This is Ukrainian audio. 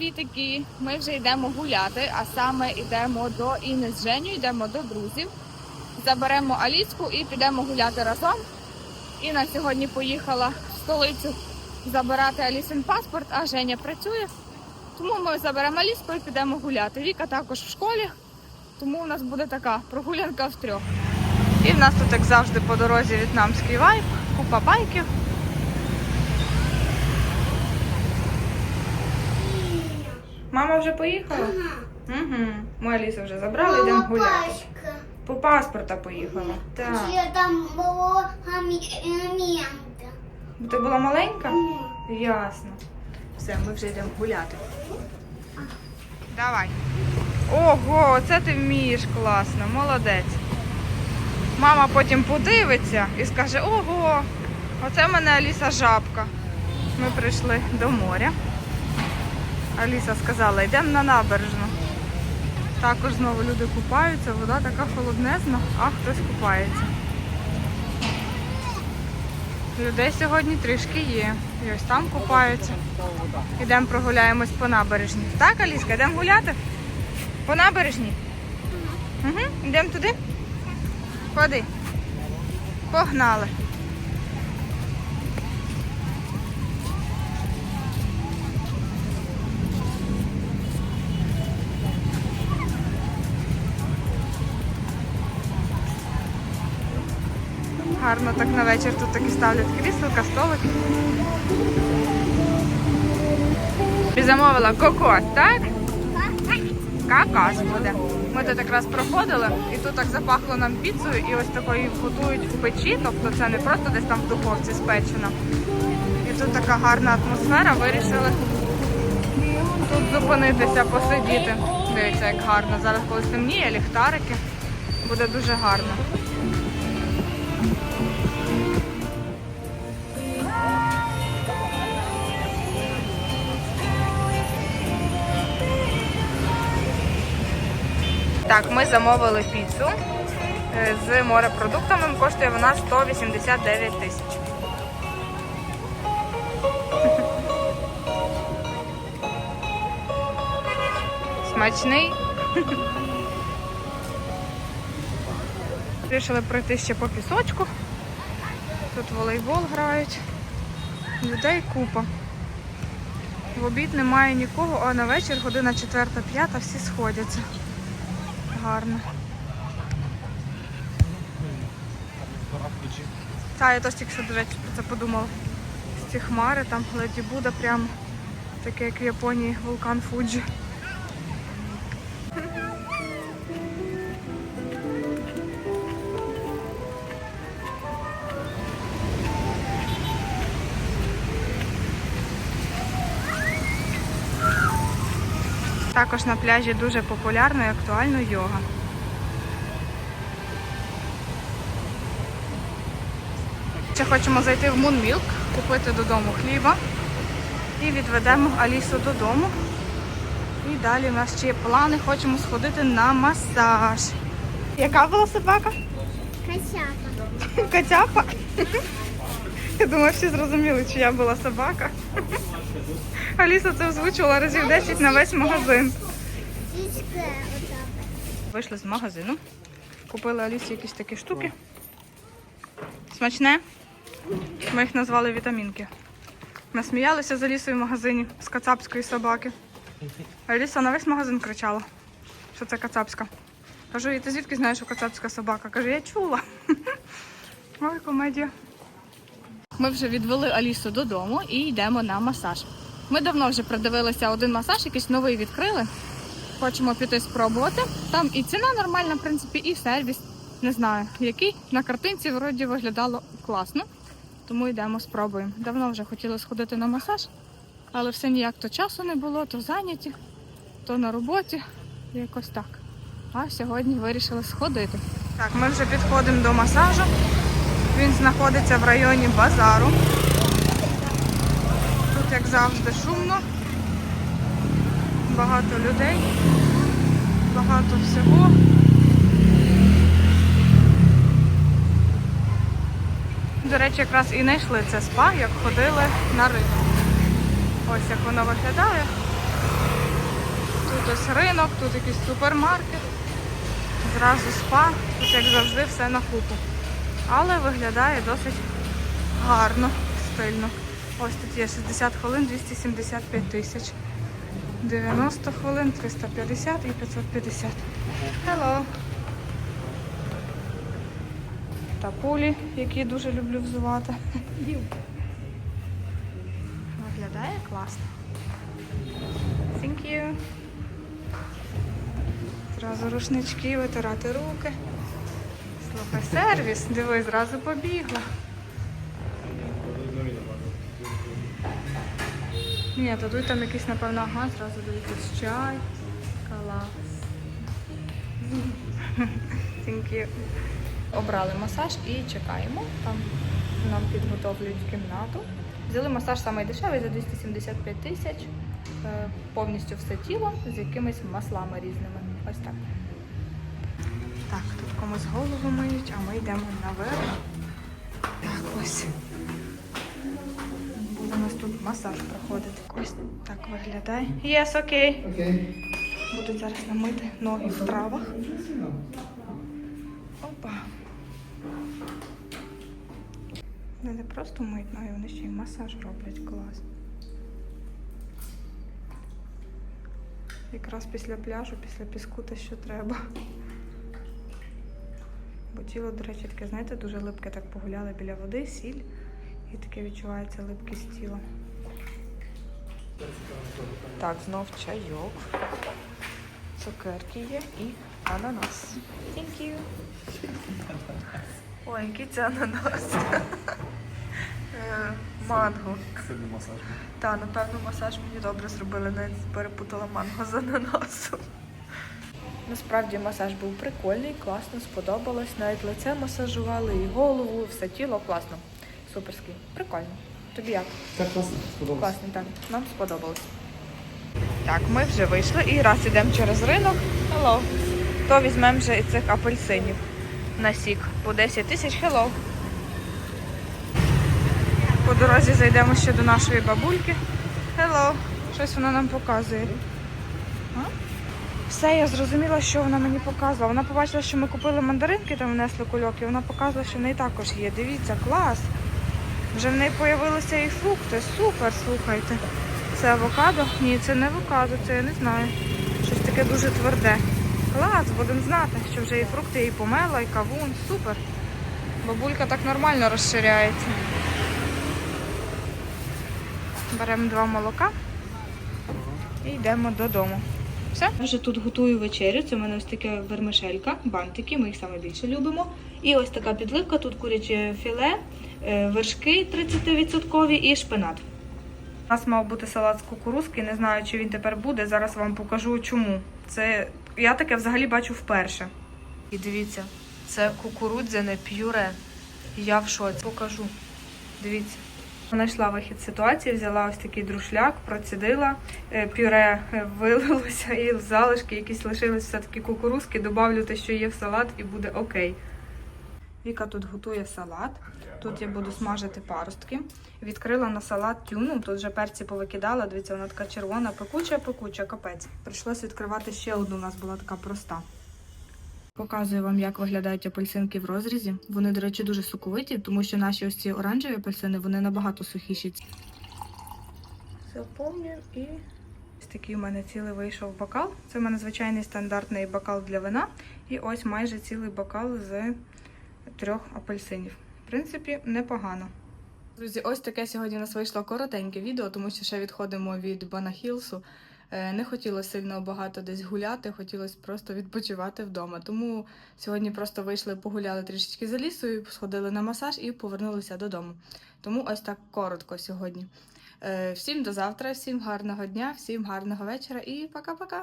Привітики! Ми вже йдемо гуляти, а саме йдемо до Іни з Женю, йдемо до друзів. Заберемо Аліску і підемо гуляти разом. Іна сьогодні поїхала в столицю забирати Алісин паспорт, а Женя працює. Тому ми заберемо Аліску і підемо гуляти. Віка також в школі, тому у нас буде така прогулянка в трьох. І в нас тут, як завжди, по дорозі в'єтнамський вайб, купа байків. Мама вже поїхала? Угу. Ми Алісу вже забрали, йдемо гуляти. Папашка. По паспорта поїхала. Так. Я там було гамінка. Ти була маленька? Ясно. Все, ми вже йдемо гуляти. Давай. Ого, оце ти вмієш класно, молодець. Мама потім подивиться і скаже: ого, оце в мене Аліса жабка. Ми прийшли до моря. Аліса сказала, йдемо на набережну. Також знову люди купаються, вода така холоднезна, а хтось купається. Людей сьогодні трішки є. І ось там купаються. Ідемо прогуляємось по набережні. Так, Аліска, йдемо гуляти? По набережні? Угу. Йдемо туди? Ходи. Погнали. Гарно так на вечір тут такі ставлять кріселка, столики. Ти замовила кокос, так? Какас буде. Ми тут якраз проходили і тут так запахло нам піцею і ось такої готують в печі, тобто це не просто десь там в духовці спечено. І тут така гарна атмосфера, вирішили тут зупинитися, посидіти. Дивіться, як гарно. Зараз коли стемніє, ліхтарики. Буде дуже гарно. Так, ми замовили піцу е, з морепродуктами. Коштує вона 189 тисяч. Смачний. Вирішили пройти ще по пісочку. Тут волейбол грають. Людей купа. В обід немає нікого, а на вечір година 4-5 всі сходяться. Гарно. Та, я теж тільки що, до речі, про це подумала. Ці хмари, там леді Буда прямо таке, як в Японії, вулкан Фуджі. Також на пляжі дуже популярна і актуальна йога. Ще хочемо зайти в Moon Milk, купити додому хліба і відведемо Алісу додому. І далі у нас ще є плани, хочемо сходити на масаж. Яка була собака? Косяка. Кацяпа? Я думаю, всі зрозуміли, чи я була собака. Аліса це озвучувала разів 10 на весь магазин. Вийшли з магазину, купили Алісі якісь такі штуки. Смачне. Ми їх назвали вітамінки. Ми сміялися з Алісою в магазині з кацапської собаки. Аліса на весь магазин кричала, що це кацапська. Кажу, і ти звідки знаєш, що кацапська собака? Каже, я чула. Ой, комедія. Ми вже відвели Алісу додому і йдемо на масаж. Ми давно вже придивилися один масаж, якийсь новий відкрили. Хочемо піти спробувати. Там і ціна нормальна, в принципі, і сервіс. Не знаю, який. На картинці вроді виглядало класно. Тому йдемо, спробуємо. Давно вже хотіли сходити на масаж, але все ніяк то часу не було, то зайняті, то на роботі. Якось так. А сьогодні вирішили сходити. Так, ми вже підходимо до масажу. Він знаходиться в районі базару. Тут, як завжди, шумно. Багато людей, багато всього. До речі, якраз і знайшли це спа, як ходили на ринок. Ось як воно виглядає. Тут ось ринок, тут якийсь супермаркет, зразу спа, тут як завжди все на купу. Але виглядає досить гарно, стильно. Ось тут є 60 хвилин 275 тисяч. 90 хвилин 350 і 550. Hello. Та пулі, які дуже люблю взувати. Виглядає класно. Thank you. Зразу рушнички, витирати руки. Слухай, сервіс, диви, зразу побігла. Ні, тут там якийсь, напевно, ага, зразу дають чай. Клас. Thank you. Обрали масаж і чекаємо. Там нам підготовлюють кімнату. Взяли масаж самий дешевий за 275 тисяч. Е, Повністю все тіло з якимись маслами різними. Ось так. Так, тут комусь голову миють, а ми йдемо наверх. Так, ось. Буде у нас тут масаж проходити. Ось так виглядає. Yes, окей. Okay. Будуть зараз намити ноги в травах. Опа. Вони не просто миють ноги, вони ще й масаж роблять клас. Якраз після пляжу, після піску те, що треба. Бо тіло, до речі, таке, знаєте, дуже липке, так погуляли біля води, сіль, і таке відчувається липкість тіла. Так, знов чайок. Цукерки є і ананас. Thank you. Ой, який це ананас. Е, Манго. Це не масаж. Та, напевно, масаж мені добре зробили, навіть перепутала манго з ананасом. Насправді масаж був прикольний, класно, сподобалось. Навіть лице масажували, і голову, все тіло класно. Суперський. Прикольно. Тобі як? Це класно, сподобалося. Класний, так. Нам сподобалось. Так, ми вже вийшли і раз ідемо через ринок. Hello. То візьмемо вже і цих апельсинів на сік. По 10 тисяч hello. По дорозі зайдемо ще до нашої бабульки. Hello. Щось вона нам показує. А? Все, я зрозуміла, що вона мені показувала. Вона побачила, що ми купили мандаринки, там внесли кульок, і вона показувала, що в неї також є. Дивіться, клас. Вже в неї з'явилися і фрукти. Супер, слухайте. Це авокадо? Ні, це не авокадо, це я не знаю. Щось таке дуже тверде. Клас, будемо знати, що вже і фрукти, і помела, і кавун. Супер. Бабулька так нормально розширяється. Беремо два молока і йдемо додому. Все. Я вже тут готую вечерю. Це в мене ось таке вермишелька, бантики, ми їх саме більше любимо. І ось така підливка, тут куряче філе, е, вершки 30% і шпинат. У нас мав бути салат з кукурузки, не знаю, чи він тепер буде. Зараз вам покажу чому. Це я таке взагалі бачу вперше. І дивіться, це кукурудзяне п'юре. Я в шоці. Покажу. Дивіться. Знайшла вихід ситуації, взяла ось такий друшляк, процідила, е, пюре е, вилилося і залишки якісь лишились все-таки кукурузки. Добавлю те, що є в салат, і буде окей. Віка тут готує салат. Тут я буду смажити паростки. Відкрила на салат тюну. Тут вже перці повикидала. Дивіться, вона така червона, пекуча, пекуча, капець. Прийшлось відкривати ще одну. У нас була така проста. Показую вам, як виглядають апельсинки в розрізі. Вони, до речі, дуже соковиті, тому що наші ось ці оранжеві апельсини вони набагато сухіші. Заповнюємо і ось такий у мене цілий вийшов бокал. Це в мене звичайний стандартний бокал для вина. І ось майже цілий бокал з трьох апельсинів. В принципі, непогано. Друзі, ось таке сьогодні у нас вийшло коротеньке відео, тому що ще відходимо від Банахілсу. Е, Не хотілося сильно багато десь гуляти, хотілося просто відпочивати вдома. Тому сьогодні просто вийшли, погуляли трішечки за лісою, сходили на масаж і повернулися додому. Тому ось так коротко сьогодні. Е, Всім до завтра, всім гарного дня, всім гарного вечора і пока-пока.